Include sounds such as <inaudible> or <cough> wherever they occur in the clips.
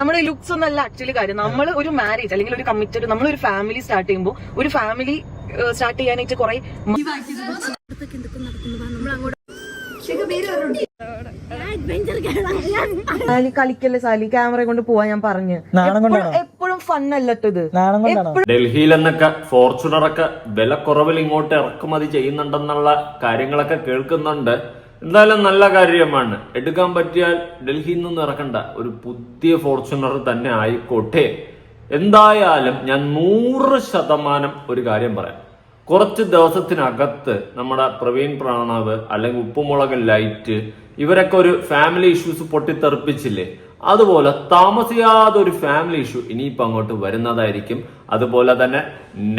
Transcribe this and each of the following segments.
നമ്മുടെ ലുക്സ് ഒന്നല്ല ആക്ച്വലി കാര്യം. നമ്മൾ ഒരു മാരേജ് അല്ലെങ്കിൽ ഒരു കമ്മിറ്റഡ് നമ്മൾ ഒരു ഫാമിലി സ്റ്റാർട്ട് ചെയ്യുമ്പോൾ ഒരു ഫാമിലി സ്റ്റാർട്ട് ചെയ്യാനായിട്ട് കുറെ സാലി കളിക്കല്ലേ സാലി? ക്യാമറ കൊണ്ട് പോവാ ഞാൻ പറഞ്ഞു. എപ്പോഴും ഫൺ അല്ലട്ടോ ഇത്. എന്നൊക്കെ ഫോർച്യൂണറൊക്കെ വില കുറവിൽ ഇങ്ങോട്ട് ഇറക്കുമതി ചെയ്യുന്നുണ്ടെന്നുള്ള കാര്യങ്ങളൊക്കെ കേൾക്കുന്നുണ്ട്. എന്തായാലും നല്ല കാര്യമാണ്. എടുക്കാൻ പറ്റിയാൽ ഡൽഹിയിൽ നിന്ന് ഇറക്കണ്ട. ഒരു പുതിയ ഫോർച്യൂണർ തന്നെ ആയിക്കോട്ടെ. എന്തായാലും ഞാൻ നൂറ് ശതമാനം ഒരു കാര്യം പറയാം. കുറച്ച് ദിവസത്തിനകത്ത് നമ്മുടെ പ്രവീൺ പ്രണവ് അല്ലെങ്കിൽ ഉപ്പുമുളക് ലൈറ്റ് ഇവരൊക്കെ ഒരു ഫാമിലി ഇഷ്യൂസ് പൊട്ടിത്തെറിപ്പിച്ചില്ലേ? അതുപോലെ താമസിയാതെ ഒരു ഫാമിലി ഇഷ്യൂ ഇനിയിപ്പോൾ അങ്ങോട്ട് വരുന്നതായിരിക്കും. അതുപോലെ തന്നെ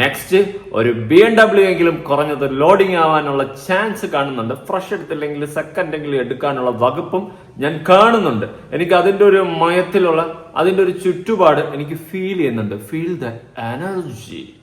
നെക്സ്റ്റ് ഒരു ബി എം ഡബ്ല്യു എങ്കിലും കുറഞ്ഞത് ലോഡിംഗ് ആവാനുള്ള ചാൻസ് കാണുന്നുണ്ട്. ഫ്രഷ് എടുത്തില്ലെങ്കിൽ സെക്കൻഡ് എങ്കിലും എടുക്കാനുള്ള വകുപ്പും ഞാൻ കാണുന്നുണ്ട്. എനിക്ക് അതിന്റെ ഒരു മയത്തിലുള്ള അതിന്റെ ഒരു ചുറ്റുപാട് എനിക്ക് ഫീൽ ചെയ്യുന്നുണ്ട്. ഫീൽ ദ എനർജി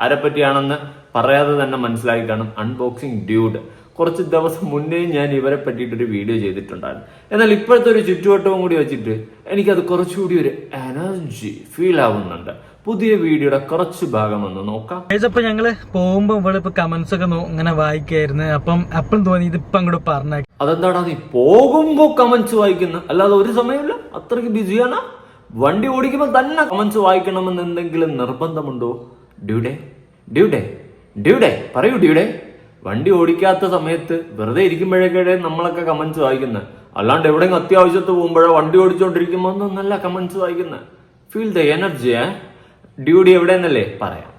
ആരെപ്പറ്റിയാണെന്ന് പറയാതെ തന്നെ മനസ്സിലാക്കി കാണും. അൺബോക്സിംഗ് ഡ്യൂഡ് കുറച്ച് ദിവസം മുന്നേ ഞാൻ ഇവരെ പറ്റിയിട്ടൊരു വീഡിയോ ചെയ്തിട്ടുണ്ടായിരുന്നു. എന്നാൽ ഇപ്പോഴത്തെ ഒരു ചുറ്റുവട്ടവും കൂടി വെച്ചിട്ട് എനിക്കത് കുറച്ചുകൂടി ഒരു എനർജി ഫീൽ ആവുന്നുണ്ട്. പുതിയ വീഡിയോയുടെ കുറച്ച് ഭാഗം ഒന്ന് നോക്കാം. അപ്പൊ ഞങ്ങൾ പോകുമ്പോ ഇവിടെ ഇപ്പൊ കമന്റ്സ് ഒക്കെ ഇങ്ങനെ വായിക്കായിരുന്നു. അപ്പം അപ്പം തോന്നി ഇതിപ്പം അങ്ങോട്ട് പറഞ്ഞ അതെന്താടാ നീ പോകുമ്പോ കമന്റ്സ് വായിക്കുന്ന? അല്ലാതെ ഒരു സമയമില്ല. അത്രയ്ക്ക് ബിസിയാണ്. വണ്ടി ഓടിക്കുമ്പോൾ തന്നെ കമന്റ്സ് വായിക്കണമെന്ന് എന്തെങ്കിലും നിർബന്ധമുണ്ടോ? ഡ്യൂഡേ ഡ്യൂഡേ ഡ്യൂഡേ പറയൂ ഡ്യൂഡേ. വണ്ടി ഓടിക്കാത്ത സമയത്ത് വെറുതെ ഇരിക്കുമ്പോഴേക്കേ നമ്മളൊക്കെ കമന്റ്സ് വായിക്കുന്നത് അല്ലാണ്ട് എവിടെയെങ്കിലും അത്യാവശ്യത്ത് പോകുമ്പോഴോ വണ്ടി ഓടിച്ചോണ്ടിരിക്കുമ്പോ നല്ല കമന്റ്സ് വായിക്കുന്നത് ഫീൽ ദ എനർജി ഏ? എവിടെ എവിടെയെന്നല്ലേ പറയാം.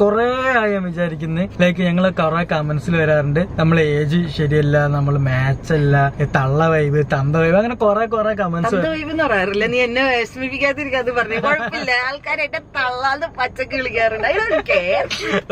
കൊറേ ആയി ഞാൻ വിചാരിക്കുന്നത് ലൈക്ക് ഞങ്ങൾ കുറെ കമന്റ്സിൽ വരാറുണ്ട്. നമ്മൾ ഏജ് ശരിയല്ല നമ്മൾ മാച്ച് അല്ല തള്ള വൈബ് തന്ത വൈബ് അങ്ങനെ കുറെ കുറെ കമന്റ്സ് എന്ന് പറയാറില്ല. നീ എന്നെ പറഞ്ഞു. കുഴപ്പമില്ല. ആൾക്കാരായിട്ട് തള്ളാതെ പച്ചക്ക് വിളിക്കാറുണ്ട്. I don't care.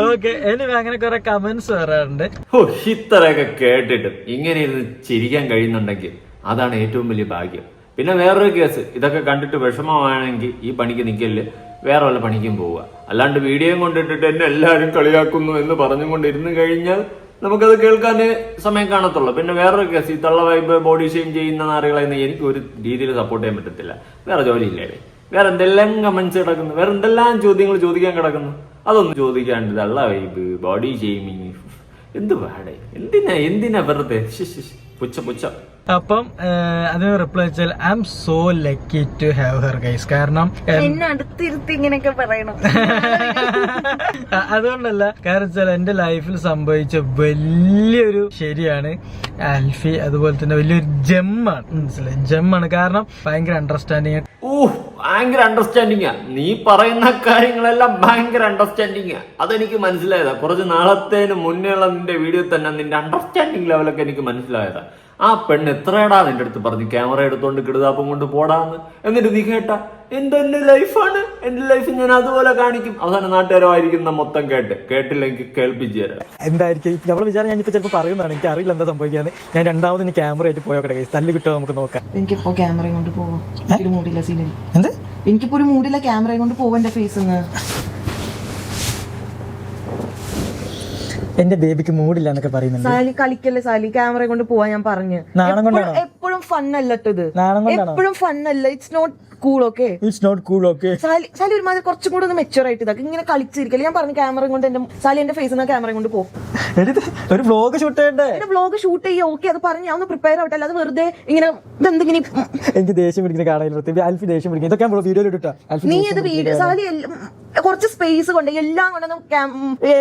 Okay anyway അങ്ങനെ കുറെ കമന്റ്സ് വരാറുണ്ട്. ഓ ഇത്രയൊക്കെ കേട്ടിട്ട് ഇങ്ങനെ ഇരുന്ന് ചിരിക്കാൻ കഴിയുന്നുണ്ടെങ്കിൽ അതാണ് ഏറ്റവും വലിയ ഭാഗ്യം. പിന്നെ വേറൊരു കേസ് ഇതൊക്കെ കണ്ടിട്ട് വിഷമമാണെങ്കിൽ ഈ പണിക്ക് നിൽക്കൽ വേറെ വല്ല പണിക്കും പോവുക. അല്ലാണ്ട് വീഡിയോയും കൊണ്ടിട്ടിട്ട് എന്നെ എല്ലാവരും കളിയാക്കുന്നു എന്ന് പറഞ്ഞുകൊണ്ടിരുന്നു കഴിഞ്ഞാൽ നമുക്കത് കേൾക്കാൻ സമയം കാണത്തുള്ളൂ. പിന്നെ വേറൊരു കേസ് ഈ തള്ള വൈബ് ബോഡി ഷെയിം ചെയ്യുന്ന നാറുകളെന്ന് എനിക്ക് ഒരു രീതിയിൽ സപ്പോർട്ട് ചെയ്യാൻ പറ്റത്തില്ല. വേറെ ജോലിയില്ലേ? വേറെ എന്തെല്ലാം കമന്റ്സ് കിടക്കുന്നു? വേറെ എന്തെല്ലാം ചോദ്യങ്ങൾ ചോദിക്കാൻ കിടക്കുന്നു? അതൊന്നും ചോദിക്കാണ്ട് തള്ള വൈബ് ബോഡി ഷെയിമിങ് എന്ത് പാടേ എന്തിനാ? എന്തിനാ വെറുതെ? പുച്ച പുച്ഛ. അപ്പം അത് അതിന് റിപ്ലൈ വെച്ചാൽ I am so lucky to have her guys കാരണം ഏഹ്, എന്നെ അടുത്തിരുത്തി ഇങ്ങനെയൊക്കെ പറയണം. <laughs> അതുകൊണ്ടല്ല കാരണം വെച്ചാൽ എന്റെ ലൈഫിൽ സംഭവിച്ച വലിയൊരു ശരിയാണ് ആൽഫി. അതുപോലെ തന്നെ വലിയൊരു ജെമ്മാണ്. മനസ്സിലായി? ജെമ്മാണ്. കാരണം ഭയങ്കര അണ്ടർസ്റ്റാൻഡിങ് ഓ ഭയങ്കര അണ്ടർസ്റ്റാൻഡിങ്ങാ നീ പറയുന്ന കാര്യങ്ങളെല്ലാം ഭയങ്കര അണ്ടർസ്റ്റാൻഡിങ്ങാ അതെനിക്ക് മനസ്സിലായതാ. കുറച്ച് നാളത്തേന് മുന്നേ ഉള്ള നിന്റെ വീഡിയോ തന്നെ നിന്റെ അണ്ടർസ്റ്റാൻഡിങ് ലെവലൊക്കെ എനിക്ക് മനസ്സിലായതാ. ആ പെണ്ണ് എത്രയടാ നിന്റെ അടുത്ത് പറഞ്ഞു ക്യാമറ എടുത്തോണ്ട് കിടുതാപ്പം കൊണ്ട് പോടാന്ന്? എന്നിട്ട് നീ കേട്ട എന്റെ എന്റെ ലൈഫാണ്. എന്റെ ലൈഫ് ഞാൻ അതുപോലെ കാണിക്കും. അവസാനം നാട്ടുകാരമായിരിക്കുന്ന മൊത്തം കേട്ട്. കേട്ടില്ലെങ്കിൽ കേൾപ്പിച്ചു തരാം. എന്തായിരിക്കും? നമ്മൾ വിചാരം ഞാൻ ഞാനിപ്പോ ചിലപ്പോൾ പറയുന്നതാണ് എനിക്ക് അറിയില്ല എന്താ സംഭവിക്കാന്ന്. ഞാൻ രണ്ടാമത് ഇനി ക്യാമറ ആയിട്ട് പോയോട്ടെ തല്ല് കിട്ടുമോ നമുക്ക് നോക്കാം. എനിക്കിപ്പോ ക്യാമറ കൊണ്ട് പോവാം. ഒരു മൂടില്ല സീനിൽ എന്ത്? എനിക്കിപ്പോ ഒരു മൂടില്ല ക്യാമറ കൊണ്ട് പോവാ എന്റെ ഫേസ് എന്റെ ബേബിക്ക് മൂടില്ല എന്നൊക്കെ പറയുന്നുണ്ട്. സാലി കളിക്കല്ലേ സാലി? ക്യാമറ കൊണ്ട് പോവാൻ ഞാൻ പറഞ്ഞു. നാണം കൊണ്ടാണോ? എപ്പോഴും ഫൺ അല്ലട്ടത് നാണം കൊണ്ടാണോ? എപ്പോഴും ഫൺ അല്ല it's not cool okay it's not cool okay Sally Sally ഒരുമാതിരി കുറച്ചും കൂടെ ഒന്ന് മെച്ചുവർ ആയിട്ട് ഇതാക്കി. ഇങ്ങനെ കളിച്ചിരിക്കല്ലേ? ഞാൻ പറഞ്ഞു ക്യാമറ കൊണ്ട് എന്റെ സാലി എന്റെ നിന്ന് ക്യാമറ കൊണ്ട് പോകും ഒരു വ്ലോഗ് ഷൂട്ട് ചെയ്യണ്ടേ? എന്റെ വ്ലോഗ് ഷൂട്ട് ചെയ്യാം ഓക്കെ അത് പറഞ്ഞ് ഞാൻ ഒന്ന് പ്രിപ്പയർ ആവട്ടെ. അല്ലാതെ വെറുതെ ഇങ്ങനെ ഇതെന്തെങ്കിലും. എനിക്ക് ദേഷ്യം പിടിക്കുന്ന കാണാൻ അൽഫി ദേഷ്യം പിടിക്കും. ഇതൊക്കെ നമ്മൾ വീഡിയോയിൽ ഇട്ടാ അൽഫി നീ ഇത് വീഡിയോ സാലി എല്ലാം- കുറച്ച് സ്പേസ് കൊണ്ട് എല്ലാം കൊണ്ടും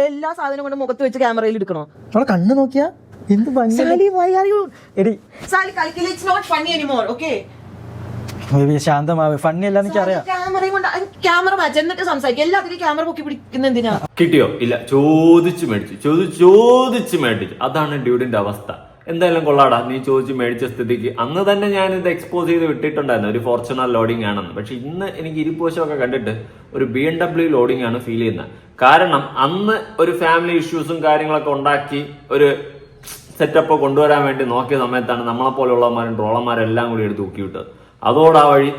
എല്ലാ സാധനവും കൊണ്ട് മുഖത്ത് വെച്ച് ക്യാമറയിൽ എടുക്കണോ? നമ്മളെ കണ്ണ് നോക്കിയാ? എന്ത് സാലി വൈ ആർ യു എടി. Sally it's not funny anymore okay ശാന്തമാവ്. Funny അല്ല എനിക്ക് അറിയാം. ക്യാമറയും കൊണ്ട് ക്യാമറ മാച്ച് എന്നിട്ട് സംസാരിക്കും. എല്ലാത്തിനും ക്യാമറ പൊക്കി പിടിക്കുന്ന എന്തിനാ? കിട്ടിയോ? ഇല്ല. ചോദിച്ചു മേടിച്ചു. ചോദിച്ചു ചോദിച്ചു മേടിച്ചു. അതാണ് ഡ്യൂഡിന്റെ അവസ്ഥ. എന്തായാലും കൊള്ളാടാ. നീ ചോദിച്ചു മേടിച്ച സ്ഥിതിക്ക്. അന്ന് തന്നെ ഞാൻ ഇത് എക്സ്പോസ് ചെയ്ത് വിട്ടിട്ടുണ്ടായിരുന്നു. ഒരു ഫോർച്യൂണർ ലോഡിംഗ് ആണെന്ന്. പക്ഷെ ഇന്ന് എനിക്ക് ഇരിപ്പോശമൊക്കെ കണ്ടിട്ട് ഒരു ബി എം ഡബ്ല്യു ലോഡിംഗ് ആണ് ഫീൽ ചെയ്യുന്നത്. കാരണം അന്ന് ഒരു ഫാമിലി ഇഷ്യൂസും കാര്യങ്ങളൊക്കെ ഉണ്ടാക്കി ഒരു സെറ്റപ്പ് കൊണ്ടുവരാൻ വേണ്ടി നോക്കിയ സമയത്താണ് നമ്മളെ പോലെയുള്ളവന്മാരും ട്രോളന്മാരും എല്ലാം കൂടി എടുത്ത് തൂക്കി വിട്ടത്. അതോടെ ആ വഴി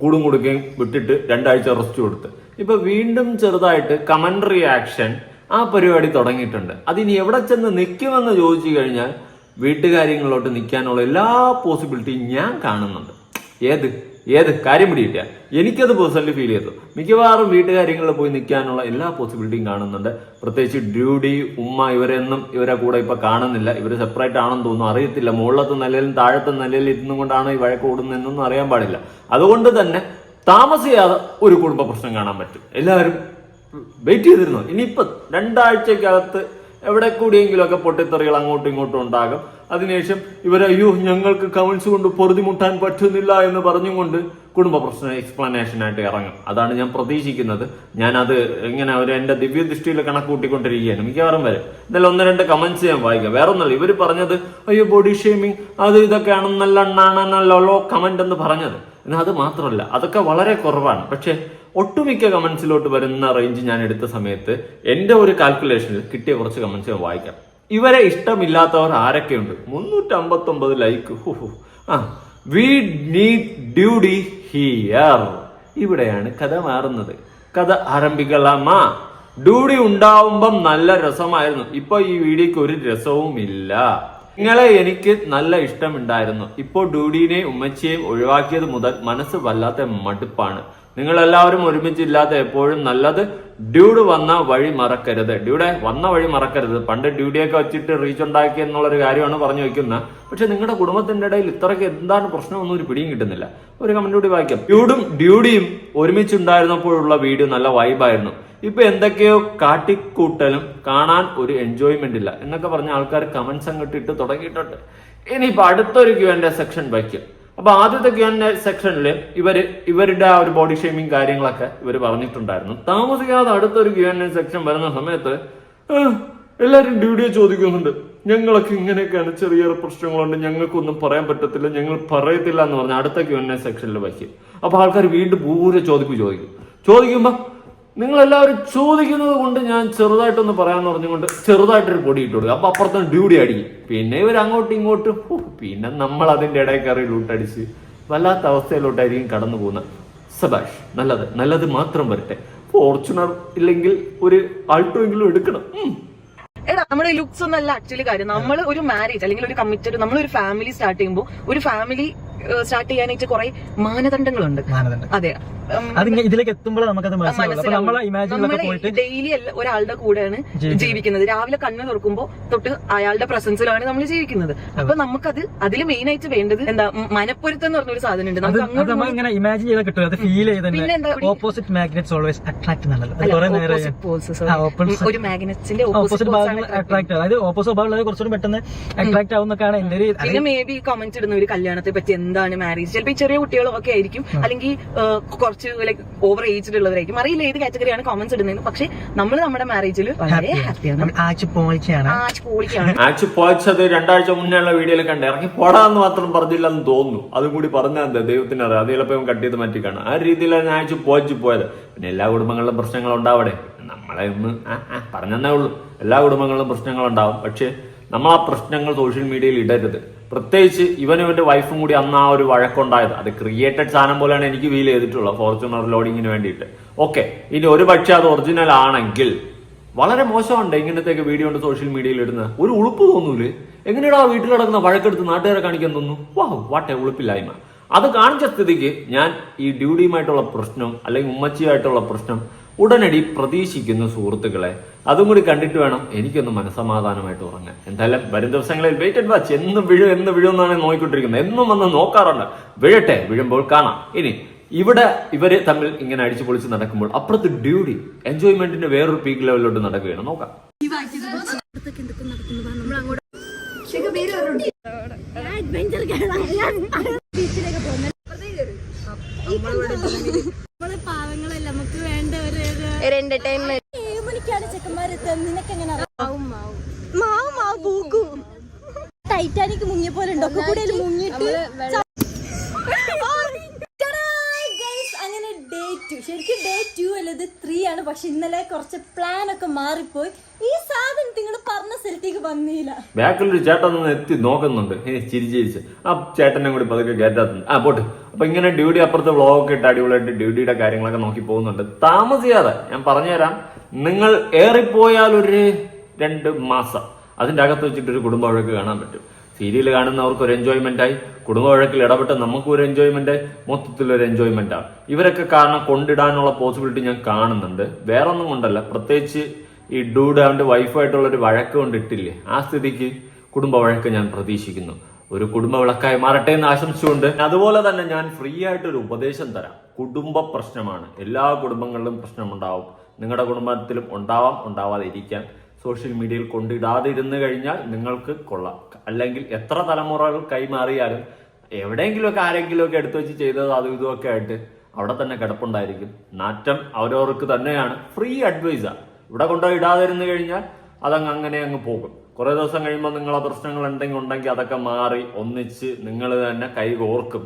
കൂടും കൊടുക്കുകയും വിട്ടിട്ട് രണ്ടാഴ്ച റെസ്റ്റ് കൊടുത്ത്. ഇപ്പൊ വീണ്ടും ചെറുതായിട്ട് കമന്റ് റിയാക്ഷൻ ആ പരിപാടി തുടങ്ങിയിട്ടുണ്ട്. അതിനി എവിടെ ചെന്ന് നിൽക്കുമെന്ന് ചോദിച്ചു കഴിഞ്ഞാൽ വീട്ടുകാര്യങ്ങളിലോട്ട് നിൽക്കാനുള്ള എല്ലാ പോസിബിലിറ്റിയും ഞാൻ കാണുന്നുണ്ട്. ഏത്? ഏത്? കാര്യം പിടിയിട്ട എനിക്കത് പേഴ്സണലി ഫീൽ ചെയ്തു. മിക്കവാറും വീട്ടുകാര്യങ്ങളിൽ പോയി നിൽക്കാനുള്ള എല്ലാ പോസിബിലിറ്റിയും കാണുന്നുണ്ട്. പ്രത്യേകിച്ച് ഡ്യൂഡി ഉമ്മ ഇവരെന്നും ഇവരെ കൂടെ ഇപ്പൊ കാണുന്നില്ല. ഇവർ സെപ്പറേറ്റ് ആണെന്ന് തോന്നുന്നു. അറിയത്തില്ല. മുകളിലത്തെ നിലയിലും താഴത്തെ നിലയിലും ഇരുന്നും കൊണ്ടാണ് ഈ വഴക്ക് കൂടുന്നതെന്നൊന്നും അറിയാൻ പാടില്ല. അതുകൊണ്ട് തന്നെ താമസിയാതെ ഒരു കുടുംബ പ്രശ്നം കാണാൻ പറ്റും. എല്ലാവരും വെയിറ്റ് ചെയ്തിരുന്നു? ഇനിയിപ്പോ രണ്ടാഴ്ചക്കകത്ത് എവിടെ കൂടിയെങ്കിലും ഒക്കെ പൊട്ടിത്തെറികൾ അങ്ങോട്ടും ഇങ്ങോട്ടും ഉണ്ടാകും അതിനുശേഷം ഇവർ ഞങ്ങൾക്ക് കമൻസ് കൊണ്ട് പൊറുതിമുട്ടാൻ പറ്റുന്നില്ല എന്ന് പറഞ്ഞുകൊണ്ട് കുടുംബ പ്രശ്ന എക്സ്പ്ലനേഷനായിട്ട് ഇറങ്ങും അതാണ് ഞാൻ പ്രതീക്ഷിക്കുന്നത് ഞാൻ അത് ഇങ്ങനെ അവർ എന്റെ ദിവ്യ ദൃഷ്ടിയിൽ കണക്കൂട്ടിക്കൊണ്ടിരിക്കുകയാണ് മിക്കവാറും വരെ എന്നാലും ഒന്ന് രണ്ട് കമന്റ്സ് ഞാൻ വായിക്കാം വേറെ ഒന്നല്ല ഇവർ പറഞ്ഞത് അയ്യോ ബോഡി ഷേമിങ് അത് ഇതൊക്കെയാണെന്നല്ല എണ്ണാണെന്നല്ലോ കമന്റ് എന്ന് പറഞ്ഞത് എന്നാൽ അത് മാത്രമല്ല അതൊക്കെ വളരെ കുറവാണ് പക്ഷെ ഒട്ടുമിക്ക കമന്റ്സിലോട്ട് വരുന്ന റേഞ്ച് ഞാൻ എടുത്ത സമയത്ത് എന്റെ ഒരു കാൽക്കുലേഷനിൽ കിട്ടിയ കുറച്ച് കമന്റ്സ് ഞാൻ വായിക്കാം. ഇവരെ ഇഷ്ടമില്ലാത്തവർ ആരൊക്കെയുണ്ട്? മുന്നൂറ്റി ലൈക്ക് ആ വി നീഡ് ഡ്യൂഡി ഹിയർ ഇവിടെയാണ് കഥ മാറുന്നത്. കഥ ആരംഭിക്കലാമാ. ഡ്യൂഡി ഉണ്ടാവുമ്പം നല്ല രസമായിരുന്നു. ഇപ്പൊ ഈ വീഡിയോക്ക് ഒരു രസവും ഇല്ല. നിങ്ങളെ എനിക്ക് നല്ല ഇഷ്ടമുണ്ടായിരുന്നു. ഇപ്പോൾ ഡ്യൂഡിനെയും ഉമ്മച്ചിയെയും ഒഴിവാക്കിയത് മുതൽ മനസ്സ് വല്ലാത്ത മടുപ്പാണ്. നിങ്ങൾ എല്ലാവരും ഒരുമിച്ചില്ലാത്ത എപ്പോഴും നല്ലത് ഡ്യൂഡ് വന്ന വഴി മറക്കരുത്. ഡ്യൂടെ വന്ന വഴി മറക്കരുത്. പണ്ട് ഡ്യൂഡിയൊക്കെ വെച്ചിട്ട് റീച്ച് ഉണ്ടാക്കി എന്നുള്ളൊരു കാര്യമാണ് പറഞ്ഞു വെക്കുന്നത് പക്ഷെ നിങ്ങളുടെ കുടുംബത്തിന്റെ ഇടയിൽ ഇത്രയ്ക്ക് എന്താണ് പ്രശ്നമൊന്നും ഒരു പിടിയും കിട്ടുന്നില്ല. ഒരു കമന്റ് കൂടി വായിക്കാം. ഡ്യൂഡും ഡ്യൂഡിയും ഒരുമിച്ചുണ്ടായിരുന്നപ്പോഴുള്ള വീഡിയോ നല്ല വൈബായിരുന്നു ഇപ്പൊ എന്തൊക്കെയോ കാട്ടിക്കൂട്ടലും കാണാൻ ഒരു എൻജോയ്മെന്റ് ഇല്ല. എന്നൊക്കെ പറഞ്ഞ ആൾക്കാർ കമന്റ്സ് അങ്ങോട്ട് ഇട്ട് തുടങ്ങിയിട്ടുണ്ട്. ഇനിയിപ്പോ അടുത്തൊരു ക്യൂ എന്റെ സെക്ഷൻ വയ്ക്കും. അപ്പൊ ആദ്യത്തെ ക്യൂ സെക്ഷനിൽ ഇവർ ഇവരുടെ ആ ഒരു ബോഡി ഷേമിങ് കാര്യങ്ങളൊക്കെ ഇവർ പറഞ്ഞിട്ടുണ്ടായിരുന്നു. താമസിക്കാതെ അടുത്തൊരു ക്യൂ സെക്ഷൻ വരുന്ന സമയത്ത് എല്ലാവരും ഡ്യൂഡിയെ ചോദിക്കുന്നുണ്ട്. ഞങ്ങളൊക്കെ ഇങ്ങനെയൊക്കെയാണ് ചെറിയ പ്രശ്നങ്ങളുണ്ട്. ഞങ്ങൾക്കൊന്നും പറയാൻ പറ്റത്തില്ല. ഞങ്ങൾ പറയത്തില്ല എന്ന് പറഞ്ഞ അടുത്ത ക്യൂ സെക്ഷനിൽ വയ്ക്കും അപ്പൊ ആൾക്കാർ വീണ്ടും പൂരെ ചോദിക്കും ചോദിക്കും. ചോദിക്കുമ്പോ നിങ്ങൾ എല്ലാവരും ചോദിക്കുന്നത് കൊണ്ട് ഞാൻ ചെറുതായിട്ടൊന്ന് പറയാന്ന് പറഞ്ഞുകൊണ്ട് ചെറുതായിട്ടൊരു പൊടി ഇട്ട് കൊടുക്കും. അപ്പൊ അപ്പുറത്തും ഡ്യൂടി അടിക്കും. പിന്നെ ഇവർ അങ്ങോട്ടും ഇങ്ങോട്ടും പിന്നെ നമ്മൾ അതിന്റെ ഇടയിൽ കയറി ലൂട്ടടിച്ച് വല്ലാത്ത അവസ്ഥയിലോട്ടായിരിക്കും കടന്നു പോകുന്നത്. സബാഷ് നല്ലത്. നല്ലത് മാത്രം വരട്ടെ. ഫോർച്യൂണർ ഇല്ലെങ്കിൽ ഒരു ആൾട്ടോ എങ്കിലും എടുക്കണം. എടാ നമ്മുടെ ലുക്സ് ഒന്നല്ല ആക്ച്വലി കാര്യം. നമ്മൾ ഒരു മാരേജ് അല്ലെങ്കിൽ ഒരു കമ്മിറ്റഡ് നമ്മൾ ഒരു ഫാമിലി സ്റ്റാർട്ട് ചെയ്യുമ്പോൾ ഒരു ഫാമിലി സ്റ്റാർട്ട് ചെയ്യാനായിട്ട് കുറെ മാനദണ്ഡങ്ങളുണ്ട്. മാനദണ്ഡം അതെ. അതിങ്ങനെ ഇതിലേക്ക് എത്തുമ്പോൾ നമുക്കത് മനസ്സിലാവും. ഡെയിലി ഒരാളുടെ കൂടെയാണ് ജീവിക്കുന്നത്. രാവിലെ കണ്ണ് തുറക്കുമ്പോ തൊട്ട് അയാളുടെ പ്രസൻസിലാണ് നമ്മൾ ജീവിക്കുന്നത്. അപ്പൊ നമുക്കത് അതിൽ മെയിൻ ആയിട്ട് വേണ്ടത് എന്താ മനപ്പൊരുത്തം എന്ന് പറഞ്ഞൊരു സാധനം ഉണ്ട് നമുക്ക് ഇങ്ങനെ ഇമാജിൻ ചെയ്താൽ കിട്ടും. അത് ഫീൽ ചെയ്ത് ഓപ്പോസിറ്റ് മാഗ്നറ്റ്സ് ഓൾവേസ് അട്രാക്ട് ഒരു മാഗ്നറ്റ്സിന്റെ ഓപ്പോസിറ്റ് അട്രാക്ട് അതായത് ഓപ്പോസിറ്റ് ഭാഗങ്ങൾ കുറച്ചുകൂടി പെട്ടെന്ന് അട്രാക്ട് ആവുന്നൊക്കെയാണ് എന്റെ ഒരു പിന്നെ മേ ബി കമന്റ് ഇടുന്ന ഒരു കല്യാണത്തെ പറ്റി എന്താണ് മാരേജ് ചിലപ്പോൾ ചെറിയ കുട്ടികളൊക്കെ ആയിരിക്കും. അല്ലെങ്കിൽ കുറച്ച് ലൈക്ക് ഓവർ ഏജ്ഡ് ഉള്ളവരായിരിക്കും അറിയില്ല ഏത് കാറ്റഗറിയാണ് കമന്റ്സ് ഇടുന്നത് പക്ഷെ നമ്മൾ നമ്മുടെ മാരേജിൽ വളരെ ഹാപ്പിയാണ് പോയച്ചത് രണ്ടാഴ്ച മുന്നേയുള്ള വീഡിയോയിൽ കണ്ട് ഇറങ്ങി പോടാന്ന് മാത്രം പറഞ്ഞില്ലെന്ന് തോന്നുന്നു. അതും കൂടി പറഞ്ഞാൽ എന്താ ദൈവത്തിന് അറിയാം. അത് ചിലപ്പോൾ കട്ട് ചെയ്ത് മാറ്റി കാണാം ആ രീതിയിലാണ് ആഴ്ച പോയച്ച് പോയത്. പിന്നെ എല്ലാ കുടുംബങ്ങളിലും പ്രശ്നങ്ങൾ ഉണ്ടാവടെ. നമ്മളെ ഒന്ന് പറഞ്ഞെന്നേ ഉള്ളൂ. എല്ലാ കുടുംബങ്ങളിലും പ്രശ്നങ്ങൾ ഉണ്ടാവും. പക്ഷേ നമ്മൾ ആ പ്രശ്നങ്ങൾ സോഷ്യൽ മീഡിയയിൽ ഇടരുത്. പ്രത്യേകിച്ച് ഇവനും ഇവന്റെ വൈഫും കൂടി അന്ന് ആ ഒരു വഴക്കുണ്ടായത്. അത് ക്രിയേറ്റഡ് സാധനം പോലെയാണ് എനിക്ക് ഫീൽ ചെയ്തിട്ടുള്ളത്. ഫോർച്യൂണർ ലോഡിങ്ങിന് വേണ്ടിയിട്ട്. ഓക്കെ ഇനി ഒരു പക്ഷെ അത് ഒറിജിനൽ ആണെങ്കിൽ വളരെ മോശമുണ്ട് ഇങ്ങനത്തെയൊക്കെ വീഡിയോ ഉണ്ട് സോഷ്യൽ മീഡിയയിൽ ഇടുന്നത് ഒരു ഉളുപ്പ് തോന്നൂലേ. ആ വീട്ടിൽ കിടക്കുന്ന വഴക്കെടുത്ത് നാട്ടുകാരെ കാണിക്കാൻ തോന്നുന്നു? വാ വാട്ടെ ഉളുപ്പില്ലായ്മ. അത് കാണിച്ച സ്ഥിതിക്ക് ഞാൻ ഈ ഡ്യൂഡിയുമായിട്ടുള്ള പ്രശ്നം അല്ലെങ്കിൽ ഉമ്മച്ചിയുമായിട്ടുള്ള പ്രശ്നം ഉടനടി പ്രതീക്ഷിക്കുന്നു സുഹൃത്തുക്കളെ. അതും കൂടി കണ്ടിട്ട് വേണം എനിക്കൊന്ന് മനസമാധാനമായിട്ട് ഉറങ്ങാൻ. എന്തായാലും വരും ദിവസങ്ങളിൽ വെയിറ്റഡ് വാച്ച് എന്നും വീഴും എന്ന് വീഴും എന്നാണ് ഞാൻ നോക്കിക്കൊണ്ടിരിക്കുന്നത്. എന്നും വന്ന് നോക്കാറുണ്ട്. വീഴട്ടെ വീഴുമ്പോൾ കാണാം. ഇനി ഇവിടെ ഇവർ തമ്മിൽ ഇങ്ങനെ അടിച്ചു പൊളിച്ച് നടക്കുമ്പോൾ അപ്പുറത്ത് ഡ്യൂട്ടി എൻജോയ്മെന്റിന്റെ വേറൊരു പീക്ക് ലെവലിലോട്ട് നടക്കുകയാണ്. നോക്കാം. ബീച്ചിലേക്ക് പാവങ്ങളല്ല നമുക്ക് ഒരു എന്റർടൈൻമെന്റ് ടൈറ്റാനിക് മുങ്ങിയ പോലെ ഉണ്ടോ? ഒക്കെ കൂടെ അതിൽ മുങ്ങിയിട്ട് അങ്ങനെ ഡേ ടു ശരിക്കും ഡേ ടു അല്ലത് ത്രീ ആണ്. പക്ഷെ ഇന്നലെ കുറച്ച് പ്ലാൻ ഒക്കെ മാറിപ്പോയി. ഈ സാധനം ഒരു ചേട്ടൻ എത്തി നോക്കുന്നുണ്ട്. ഏ, ചിരിച്ച് ചിരിച്ച്. ആ ചേട്ടനെ കൂടി പതുക്കെ കയറ്റാത്തുണ്ട് ആ പോട്ട്. അപ്പൊ ഇങ്ങനെ ഡ്യൂട്ടി അപ്പുറത്ത് വ്ളോഗൊക്കെ ഇട്ട് അടിപൊളിയായിട്ട് ഡ്യൂട്ടിയുടെ കാര്യങ്ങളൊക്കെ നോക്കി പോകുന്നുണ്ട്. താമസിയാതെ ഞാൻ പറഞ്ഞുതരാം. നിങ്ങൾ ഏറിപ്പോയാൽ ഒരു രണ്ട് മാസം അതിന്റെ അകത്ത് വെച്ചിട്ട് ഒരു കുടുംബ വഴക്ക് കാണാൻ പറ്റും. സീരിയൽ കാണുന്നവർക്ക് ഒരു എൻജോയ്മെന്റ് ആയി. കുടുംബ വഴക്കിൽ ഇടപെട്ട് നമുക്കും ഒരു എൻജോയ്മെന്റ് മൊത്തത്തിൽ ഒരു എൻജോയ്മെന്റ് ആണ് ഇവരൊക്കെ കാരണം കൊണ്ടിടാനുള്ള പോസിബിലിറ്റി ഞാൻ കാണുന്നുണ്ട്. വേറൊന്നും കൊണ്ടല്ല. പ്രത്യേകിച്ച് ഈ ഡൂഡ് അവന്റെ വൈഫായിട്ടുള്ള ഒരു വഴക്ക് കൊണ്ടിട്ടില്ലേ? ആ സ്ഥിതിക്ക് കുടുംബ വഴക്ക് ഞാൻ പ്രതീക്ഷിക്കുന്നു. ഒരു കുടുംബ വിളക്കായി മാറട്ടെ എന്ന് ആശംസിച്ചുകൊണ്ട് അതുപോലെ തന്നെ ഞാൻ ഫ്രീ ആയിട്ട് ഒരു ഉപദേശം തരാം. കുടുംബ പ്രശ്നമാണ്. എല്ലാ കുടുംബങ്ങളിലും പ്രശ്നമുണ്ടാവും. നിങ്ങളുടെ കുടുംബത്തിലും ഉണ്ടാവാം ഉണ്ടാവാതെ ഉണ്ടാവാതിരിക്കാം. സോഷ്യൽ മീഡിയയിൽ കൊണ്ടിടാതെ ഇരുന്ന് കഴിഞ്ഞാൽ നിങ്ങൾക്ക് കൊള്ളാം. അല്ലെങ്കിൽ എത്ര തലമുറകൾ കൈമാറിയാലും എവിടെയെങ്കിലുമൊക്കെ ആരെങ്കിലുമൊക്കെ എടുത്തു വെച്ച് ചെയ്തത് അതും ഇതുമൊക്കെ ആയിട്ട് അവിടെ തന്നെ കിടപ്പുണ്ടായിരിക്കും. നാറ്റം അവരവർക്ക് തന്നെയാണ്. ഫ്രീ അഡ്വൈസാ ഇവിടെ കൊണ്ടുപോയി ഇടാതെ ഇരുന്ന് കഴിഞ്ഞാൽ അതങ്ങ് അങ്ങനെ അങ്ങ് പോകും. കുറേ ദിവസം കഴിയുമ്പോൾ നിങ്ങളെ പ്രശ്നങ്ങൾ എന്തെങ്കിലും ഉണ്ടെങ്കിൽ അതൊക്കെ മാറി ഒന്നിച്ച് നിങ്ങൾ തന്നെ കൈകോർക്കും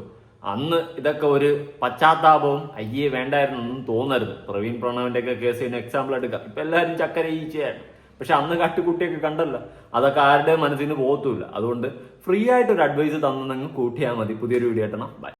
അന്ന് ഇതൊക്കെ ഒരു പശ്ചാത്താപവും അയ്യേ വേണ്ടായിരുന്നു ഒന്നും തോന്നരുത്. പ്രവീൺ പ്രണവിന്റെ കേസ് ചെയ്യുന്ന എക്സാമ്പിൾ എടുക്കാം. ഇപ്പൊ എല്ലാവരും ചക്കര ഈച്ചയായിരുന്നു. പക്ഷെ അന്ന് കട്ടിക്കുട്ടിയൊക്കെ കണ്ടല്ലോ. അതൊക്കെ ആരുടെ മനസ്സിന് പോകത്തുമില്ല അതുകൊണ്ട് ഫ്രീ ആയിട്ട് ഒരു അഡ്വൈസ് തന്നു നിങ്ങൾ കൂട്ടിയാൽ മതി. പുതിയൊരു വീഡിയോ ആയിട്ടാണ് ബൈ